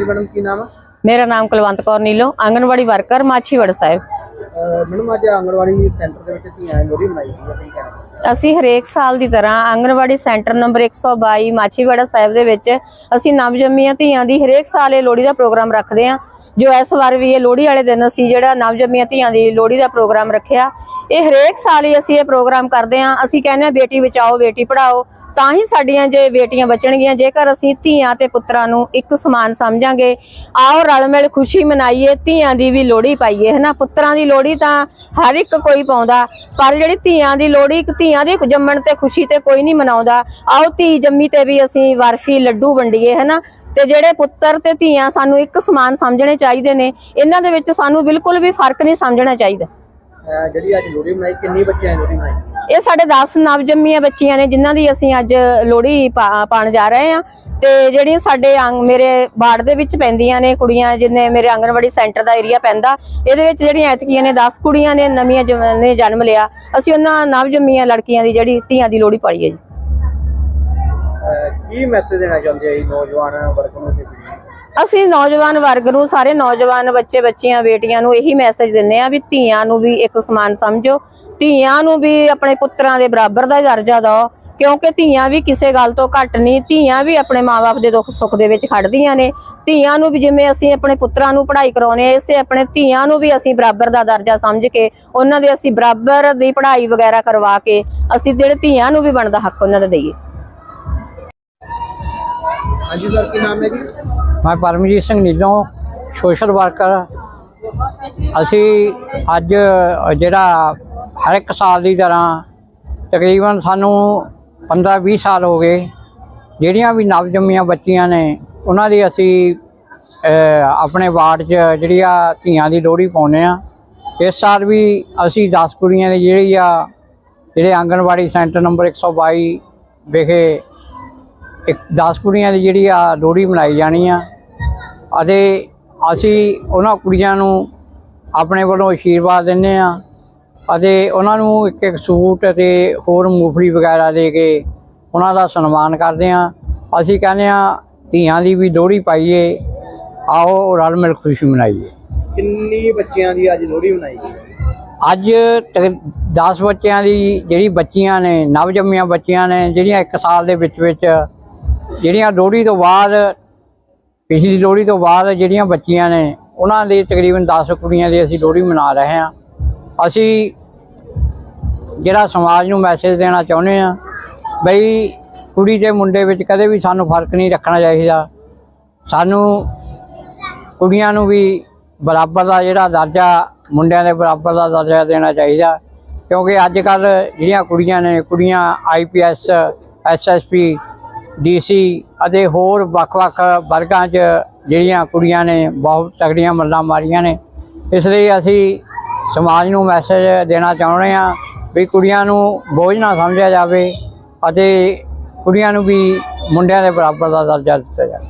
ਹਾਂਜੀ ਮੈਡਮ ਕੀ ਨਾਮ ਹੈ ਮੇਰਾ ਨਾਮ ਕੁਲਵੰਤ ਕੌਰ ਨੀਲੋ ਆਂਗਨਵਾੜੀ ਵਰਕਰ ਮਾਛੀਵੜ ਸਾਹਿਬ। ਮੈਡਮ ਅੱਜ ਆਂਗਣਵਾੜੀ ਸੈਂਟਰ ਦੇ ਵਿੱਚ ਧੀਆਂ ਲੋਹੜੀ ਮਨਾਈ ਗਈ ਕੀ ਕਹਿਣਾ? ਅਸੀਂ ਹਰੇਕ ਸਾਲ ਦੀ ਤਰ੍ਹਾਂ ਆਂਗਨਵਾੜੀ ਸੈਂਟਰ ਨੰਬਰ 122 ਮਾਛੀਵਾੜਾ ਸਾਹਿਬ ਦੇ ਵਿੱਚ ਅਸੀਂ ਨਵਜੰਮੀਆਂ ਧੀਆਂ ਦੀ ਹਰੇਕ ਸਾਲ ਇਹ ਲੋਹੜੀ ਦਾ ਪ੍ਰੋਗਰਾਮ ਰੱਖਦੇ ਹਾਂ। ਜੋ ਇਸ ਵਾਰ ਵੀ ਇਹ ਲੋਹੜੀ ਵਾਲੇ ਦਿਨ ਅਸੀਂ ਜਿਹੜਾ ਨਵਜੰਮੀਆਂ ਧੀਆਂ ਦੀ ਲੋਹੜੀ ਦਾ ਪ੍ਰੋਗਰਾਮ ਰੱਖਿਆ। ਇਹ ਹਰੇਕ ਸਾਲ ਹੀ ਅਸੀਂ ਇਹ ਪ੍ਰੋਗਰਾਮ ਕਰਦੇ ਹਾਂ। ਅਸੀਂ ਕਹਿੰਦੇ ਹਾਂ, ਬੇਟੀ ਬਚਾਓ, ਬੇਟੀ ਪੜਾਓ ਤਾਂ ਹੀ ਸਾਡੀਆਂ ਜੇ ਬੇਟੀਆਂ ਬਚਣਗੀਆਂ, ਜੇਕਰ ਅਸੀਂ ਧੀਆਂ ਤੇ ਪੁੱਤਰਾਂ ਨੂੰ ਇੱਕ ਸਮਾਨ ਸਮਝਾਂਗੇ, ਆਓ ਰਲ ਮਿਲ ਖੁਸ਼ੀ ਮਨਾਈਏ, ਧੀਆਂ ਦੀ ਵੀ ਲੋਹੜੀ ਪਾਈਏ ਹਨਾ ਪੁੱਤਰਾਂ ਦੀ ਲੋਹੜੀ ਤਾਂ ਹਰ ਇੱਕ ਕੋਈ ਪਾਉਂਦਾ, ਪਰ ਜਿਹੜੀ ਧੀਆਂ ਦੀ ਲੋਹੜੀ ਧੀਆਂ ਦੀ ਜੰਮਣ ਤੇ ਖੁਸ਼ੀ ਤੇ ਕੋਈ ਨਹੀਂ ਮਨਾਉਂਦਾ। ਆਓ ਧੀ ਜੰਮੀ ਤੇ ਵੀ ਅਸੀਂ ਬਰਫੀ, ਲੱਡੂ ਵੰਡੀਏ ਹਨਾ ਤੇ ਜਿਹੜੇ ਪੁੱਤਰ ਤੇ ਧੀਆਂ ਸਾਨੂੰ ਇੱਕ ਸਮਾਨ ਸਮਝਣੇ ਚਾਹੀਦੇ ਨੇ ਇਹਨਾਂ ਦੇ ਵਿੱਚ ਸਾਨੂੰ ਬਿਲਕੁਲ ਵੀ ਫ਼ਰਕ ਨਹੀਂ ਸਮਝਣਾ ਚਾਹੀਦਾ। ਜਿਹੜੀ ਅੱਜ ਲੋਹੜੀ ਮਨਾਈ ਕਿੰਨੀ ਬੱਚਿਆਂ ਨੇ ਲੋਹੜੀ ਮਨਾਈ? ਇਹ ਸਾਡੇ 10 ਨਵਜੰਮੀਆਂ ਬੱਚੀਆਂ ਨੇ ਜਿਨ੍ਹਾਂ ਦੀ ਅਸੀਂ ਅੱਜ ਲੋਹੜੀ ਪਾ- ਪਾਉਣ ਜਾ ਰਹੇ ਹਾਂ। ਤੇ ਜਿਹੜੀਆਂ ਸਾਡੇ ਮੇਰੇ ਵਾਰਡ ਦੇ ਵਿੱਚ ਪੈਂਦੀਆਂ ਨੇ ਕੁੜੀਆਂ ਜਿੰਨੇ ਮੇਰੇ ਆਂਗਣਵਾੜੀ ਸੈਂਟਰ ਦਾ ਏਰੀਆ ਪੈਂਦਾ ਇਹਦੇ ਵਿੱਚ ਜਿਹੜੀਆਂ ਐਤਕੀਆਂ ਨੇ 10 ਕੁੜੀਆਂ ਨੇ ਨਵੀਆਂ ਨੇ ਜਨਮ ਲਿਆ ਅਸੀਂ ਉਹਨਾਂ ਨਵਜੰਮੀਆਂ ਲੜਕੀਆਂ ਦੀ ਜਿਹੜੀ ਧੀਆਂ ਦੀ ਲੋਹੜੀ ਪਾਈ ਹੈ ਜੀ। ਕੀ ਮੈਸੇਜ ਦੇਣਾ ਚਾਹੁੰਦੇ ਆ ਜੀ ਨੌਜਵਾਨ ਵਰਗ ਨੂੰ ਤੇ ਅਸੀਂ ਨੌਜਵਾਨ ਵਰਗ ਨੂੰ, ਸਾਰੇ ਨੌਜਵਾਨ ਬੱਚੇ ਬੱਚੀਆਂ ਬੇਟੀਆਂ ਨੂੰ ਇਹੀ ਮੈਸੇਜ ਦਿੰਦੇ ਆ ਵੀ ਧੀਆਂ ਨੂੰ ਵੀ ਇੱਕ ਸਮਾਨ ਸਮਝੋ। ਧੀਆਂ ਨੂੰ ਵੀ ਆਪਣੇ ਪੁੱਤਰਾਂ ਦੇ ਬਰਾਬਰ ਦਾ ਦਰਜਾ ਦਿਓ, ਕਿਉਂਕਿ ਧੀਆਂ ਵੀ ਕਿਸੇ ਗੱਲ ਤੋਂ ਘੱਟ ਨਹੀਂ, ਧੀਆਂ ਵੀ ਆਪਣੇ ਮਾਪੇ ਦੇ ਦੁੱਖ ਸੁੱਖ ਦੇ ਵਿੱਚ ਖੜਦੀਆਂ ਨੇ। ਧੀਆਂ ਨੂੰ ਵੀ ਜਿਵੇਂ ਅਸੀਂ ਆਪਣੇ ਪੁੱਤਰਾਂ ਨੂੰ ਪੜ੍ਹਾਈ ਕਰਾਉਨੇ ਆ ਇਸੇ ਆਪਣੇ ਧੀਆਂ ਨੂੰ ਵੀ ਅਸੀਂ ਬਰਾਬਰ ਦਾ ਦਰਜਾ ਸਮਝ ਕੇ, ਉਹਨਾਂ ਦੇ ਅਸੀਂ ਬਰਾਬਰ ਦੀ ਪੜ੍ਹਾਈ ਵਗੈਰਾ ਕਰਵਾ ਕੇ, ਅਸੀਂ ਜਿਹੜੇ ਧੀਆਂ ਨੂੰ ਵੀ ਬਣਦਾ ਹੱਕ ਉਹਨਾਂ ਦਾ ਦਈਏ। ਹਾਂਜੀ ਸਰ ਕੀ ਨਾਮ ਹੈ ਜੀ? ਮੈਂ ਪਰਮਜੀਤ ਸਿੰਘ ਨੀਲੋਂ ਸੋਸ਼ਲ ਵਰਕਰ। ਅਸੀਂ ਅੱਜ, ਜਿਹੜਾ ਹਰ ਇੱਕ ਸਾਲ ਦੀ ਤਰ੍ਹਾਂ ਤਕਰੀਬਨ ਸਾਨੂੰ 15-20 ਸਾਲ ਹੋ ਗਏ, ਜਿਹੜੀਆਂ ਵੀ ਨਵਜੰਮੀਆਂ ਬੱਚੀਆਂ ਨੇ, ਉਹਨਾਂ ਦੀ ਅਸੀਂ ਆਪਣੇ ਵਾਰਡ 'ਚ ਜਿਹੜੀ ਆ ਧੀਆਂ ਦੀ ਲੋਹੜੀ ਪਾਉਂਦੇ ਆ ਇਸ ਸਾਲ ਵੀ ਅਸੀਂ 10 ਕੁੜੀਆਂ ਦੀ ਜਿਹੜੀ ਆ, ਜਿਹੜੇ ਆਂਗਣਵਾੜੀ ਸੈਂਟਰ ਨੰਬਰ 122 ਵਿਖੇ ਇੱਕ 10 ਕੁੜੀਆਂ ਦੀ ਜਿਹੜੀ ਆ ਲੋਹੜੀ ਮਨਾਈ ਜਾਣੀ ਆ। ਅਤੇ ਅਸੀਂ ਉਹਨਾਂ ਕੁੜੀਆਂ ਨੂੰ ਆਪਣੇ ਵੱਲੋਂ ਆਸ਼ੀਰਵਾਦ ਦਿੰਦੇ ਆ ਅਤੇ ਉਹਨਾਂ ਨੂੰ ਇੱਕ ਇੱਕ ਸੂਟ ਅਤੇ ਹੋਰ ਮੂੰਗਫਲੀ ਵਗੈਰਾ ਦੇ ਕੇ ਉਹਨਾਂ ਦਾ ਸਨਮਾਨ ਕਰਦੇ ਆ ਅਸੀਂ ਕਹਿੰਦੇ ਆ ਧੀਆਂ ਦੀ ਵੀ ਲੋਹੜੀ ਪਾਈਏ ਆਓ ਰਲ ਮਿਲ ਖੁਸ਼ੀ ਮਨਾਈਏ। ਕਿੰਨੀ ਬੱਚਿਆਂ ਦੀ ਅੱਜ ਲੋਹੜੀ ਮਨਾਈ ਗਈ? ਅੱਜ 10 ਬੱਚਿਆਂ ਦੀ ਜਿਹੜੀ ਬੱਚੀਆਂ ਨੇ ਨਵਜੰਮੀਆਂ ਬੱਚੀਆਂ ਨੇ ਜਿਹੜੀਆਂ 1 ਸਾਲ ਦੇ ਵਿੱਚ ਵਿੱਚ ਜਿਹੜੀਆਂ ਲੋਹੜੀ ਤੋਂ ਬਾਅਦ, ਪਿਛਲੀ ਲੋਹੜੀ ਤੋਂ ਬਾਅਦ ਜਿਹੜੀਆਂ ਬੱਚੀਆਂ ਨੇ, ਉਹਨਾਂ ਦੇ ਤਕਰੀਬਨ 10 ਕੁੜੀਆਂ ਦੀ ਅਸੀਂ ਲੋਹੜੀ ਮਨਾ ਰਹੇ ਹਾਂ। ਅਸੀਂ ਜਿਹੜਾ ਸਮਾਜ ਨੂੰ ਮੈਸੇਜ ਦੇਣਾ ਚਾਹੁੰਦੇ ਆ ਬਈ ਕੁੜੀ ਤੇ ਮੁੰਡੇ ਵਿੱਚ ਕਦੇ ਵੀ ਸਾਨੂੰ ਫ਼ਰਕ ਨਹੀਂ ਰੱਖਣਾ ਚਾਹੀਦਾ। ਸਾਨੂੰ ਕੁੜੀਆਂ ਨੂੰ ਵੀ ਬਰਾਬਰ ਦਾ ਜਿਹੜਾ ਦਰਜਾ, ਮੁੰਡਿਆਂ ਦੇ ਬਰਾਬਰ ਦਾ ਦਰਜਾ ਦੇਣਾ ਚਾਹੀਦਾ। ਕਿਉਂਕਿ ਅੱਜ ਕੱਲ ਜਿਹੜੀਆਂ ਕੁੜੀਆਂ ਨੇ, ਕੁੜੀਆਂ ਆਈਪੀਐਸ ਐਸਐਸਪੀ ਡੀਸੀ ਅਤੇ ਹੋਰ ਵੱਖ-ਵੱਖ ਵਰਗਾਂ 'ਚ ਜਿਹੜੀਆਂ ਕੁੜੀਆਂ ਨੇ, ਬਹੁਤ ਤਕੜੀਆਂ ਮੱਲਾਂ ਮਾਰੀਆਂ ਨੇ। ਇਸ ਲਈ ਅਸੀਂ ਸਮਾਜ ਨੂੰ ਮੈਸੇਜ ਦੇਣਾ ਚਾਹੁੰਦੇ ਹਾਂ ਵੀ ਕੁੜੀਆਂ ਨੂੰ ਬੋਝ ਨਾ ਸਮਝਿਆ ਜਾਵੇ ਅਤੇ ਕੁੜੀਆਂ ਨੂੰ ਵੀ ਮੁੰਡਿਆਂ ਦੇ ਬਰਾਬਰ ਦਾ ਦਰਜਾ ਦਿੱਤਾ ਜਾਵੇ।